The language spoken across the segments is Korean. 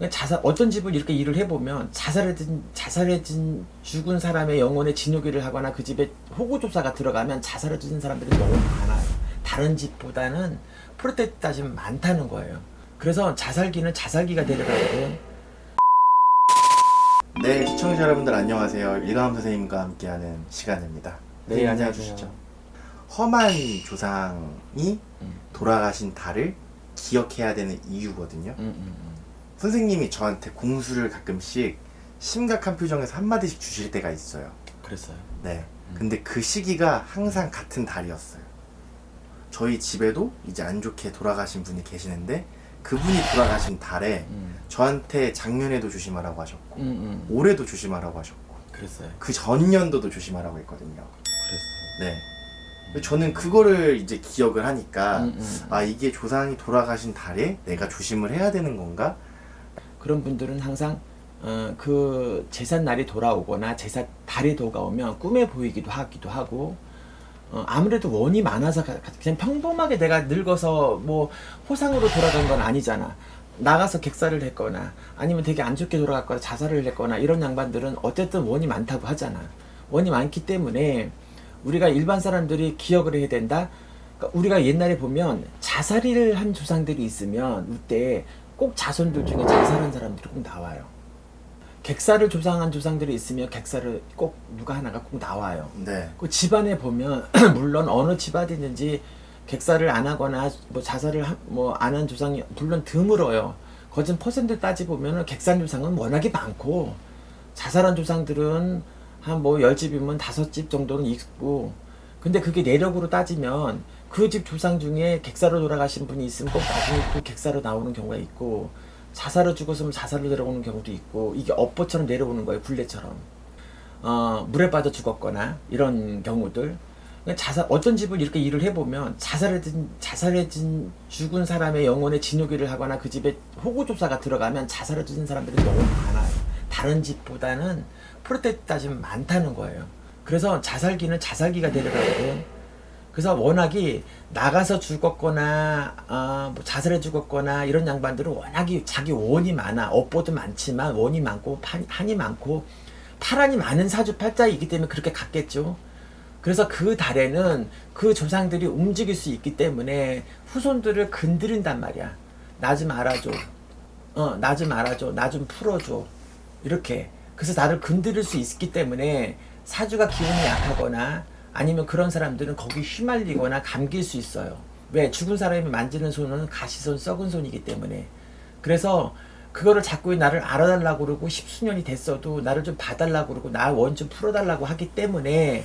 그러니까 자살 어떤 집을 이렇게 일을 해보면 자살해진 자살해진 죽은 사람의 영혼의 진료기를 하거나 그 집에 호구 조사가 들어가면 자살해진 사람들이 너무 많아요. 다른 집보다는 프로테트 따지면 많다는 거예요. 그래서 자살기는 자살기가 데려가거든. 네, 시청자 여러분들 안녕하세요. 일감 선생님과 함께하는 시간입니다. 네, 안녕하세요. 험한 조상이 음. 돌아가신 달을 기억해야 되는 이유거든요. 음, 음, 음. 선생님이 저한테 공수를 가끔씩 심각한 표정에서 한마디씩 주실 때가 있어요. 그랬어요. 네. 음. 근데 그 시기가 항상 같은 달이었어요. 저희 집에도 이제 안 좋게 돌아가신 분이 계시는데 그분이 돌아가신 달에 음, 저한테 작년에도 조심하라고 하셨고 음, 음. 올해도 조심하라고 하셨고 그랬어요. 그 전년도도 조심하라고 했거든요. 그랬어요. 네. 저는 그거를 이제 기억을 하니까 음, 음. 아 이게 조상이 돌아가신 달에 내가 조심을 해야 되는 건가? 그런 분들은 항상 어, 그 제삿 날이 돌아오거나 제삿 달이 돌아오면 꿈에 보이기도 하기도 하고 어, 아무래도 원이 많아서 가- 그냥 평범하게 내가 늙어서 뭐 호상으로 돌아간 건 아니잖아. 나가서 객사를 했거나 아니면 되게 안 좋게 돌아갔거나 자살을 했거나 이런 양반들은 어쨌든 원이 많다고 하잖아. 원이 많기 때문에 우리가 일반 사람들이 기억을 해야 된다. 그러니까 우리가 옛날에 보면 자살을 한 조상들이 있으면 이때 꼭 자손들 중에 자살한 사람들이 꼭 나와요. 객사를 조상한 조상들이 있으면 객사를 꼭 누가 하나가 꼭 나와요. 네. 그 집안에 보면 물론 어느 집안이든지 객사를 안 하거나 뭐 자살을 뭐 안 한 조상이 물론 드물어요. 거진 퍼센트 따지 보면은 객산 조상은 워낙에 많고 자살한 조상들은 한 뭐 열 집이면 다섯 집 정도는 있고 근데 그게 내력으로 따지면 그 집 조상 중에 객사로 돌아가신 분이 있으면 꼭 나중에 또 객사로 나오는 경우가 있고 자살로 죽었으면 자살로 내려오는 경우도 있고 이게 업보처럼 내려오는 거예요 굴레처럼 어, 물에 빠져 죽었거나 이런 경우들 그러니까 자살 어떤 집을 이렇게 일을 해보면 자살해진 자살해진 죽은 사람의 영혼의 진료기를 하거나 그 집에 호구 조사가 들어가면 자살해진 사람들이 너무 많아요. 다른 집보다는 프로테트 따지면 많다는 거예요. 그래서 자살기는 자살기가 데려가거든. 그래서 워낙이 나가서 죽었거나 아, 뭐 자살해 죽었거나 이런 양반들은 워낙이 자기 원이 많아 업보도 많지만 원이 많고 판, 한이 많고 파란이 많은 사주팔자이기 때문에 그렇게 갔겠죠. 그래서 그 달에는 그 조상들이 움직일 수 있기 때문에 후손들을 건드린단 말이야. 나 좀 알아줘. 어, 나 좀 알아줘. 나 좀 풀어줘. 이렇게. 그래서 나를 건드릴 수 있기 때문에 사주가 기운이 약하거나 아니면 그런 사람들은 거기 휘말리거나 감길 수 있어요. 왜? 죽은 사람이 만지는 손은 가시손, 썩은 손이기 때문에. 그래서 그거를 자꾸 나를 알아달라고 그러고 십수년이 됐어도 나를 좀 봐달라고 그러고 나 원 좀 풀어달라고 하기 때문에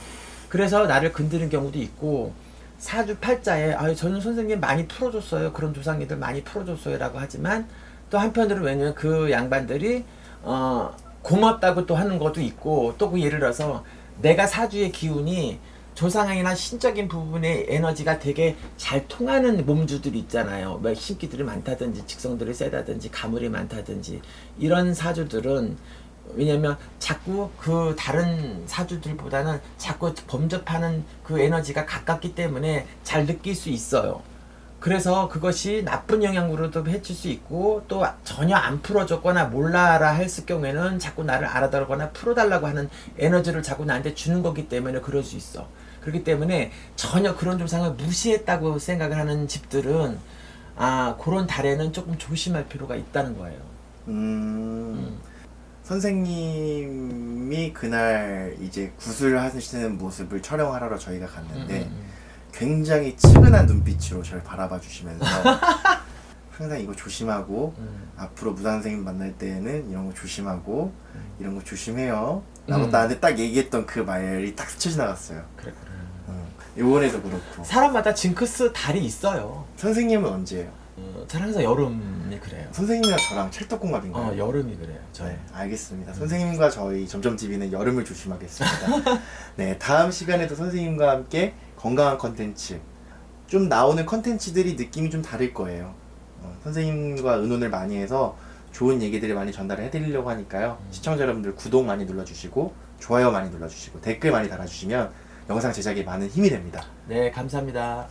그래서 나를 건드는 경우도 있고 사주 팔자에 아유 저는 선생님 많이 풀어줬어요 그런 조상님들 많이 풀어줬어요 라고 하지만 또 한편으로 왜냐면 그 양반들이 어 고맙다고 또 하는 것도 있고 또 그 예를 들어서 내가 사주의 기운이 조상이나 신적인 부분의 에너지가 되게 잘 통하는 몸주들이 있잖아요. 뭐 신기들이 많다든지 직성들이 세다든지 가물이 많다든지 이런 사주들은 왜냐면 자꾸 그 다른 사주들보다는 자꾸 범접하는 그 에너지가 가깝기 때문에 잘 느낄 수 있어요. 그래서 그것이 나쁜 영향으로도 해칠 수 있고 또 전혀 안 풀어줬거나 몰라라 했을 경우에는 자꾸 나를 알아달거나 풀어달라고 하는 에너지를 자꾸 나한테 주는 거기 때문에 그럴 수 있어. 그렇기 때문에 전혀 그런 조상을 무시했다고 생각을 하는 집들은 아 그런 달에는 조금 조심할 필요가 있다는 거예요. 음. 선생님이 그날 이제 구슬하시는 모습을 촬영하러 저희가 갔는데 음, 음, 굉장히 측은한 눈빛으로 저를 바라봐 주시면서 항상 이거 조심하고 음. 앞으로 무당 선생님 만날 때에는 이런 거 조심하고 이런 거 조심해요. 라고 음. 나한테 딱 얘기했던 그 말이 딱 스쳐 지나갔어요. 그래 그래. 음. 이번에도 그렇고. 사람마다 징크스 달이 있어요. 선생님은 언제예요? 어, 저는 항상 여름이 그래요. 선생님이랑 저랑 찰떡궁합인가요? 어 여름이 그래요. 저는. 네, 알겠습니다. 선생님과 저희 점점TV는 여름을 조심하겠습니다. 네, 다음 시간에도 선생님과 함께 건강한 컨텐츠, 좀 나오는 컨텐츠들이 느낌이 좀 다를 거예요. 어, 선생님과 의논을 많이 해서 좋은 얘기들을 많이 전달을 해드리려고 하니까요. 시청자 여러분들 구독 많이 눌러주시고, 좋아요 많이 눌러주시고, 댓글 많이 달아주시면 영상 제작에 많은 힘이 됩니다. 네 감사합니다.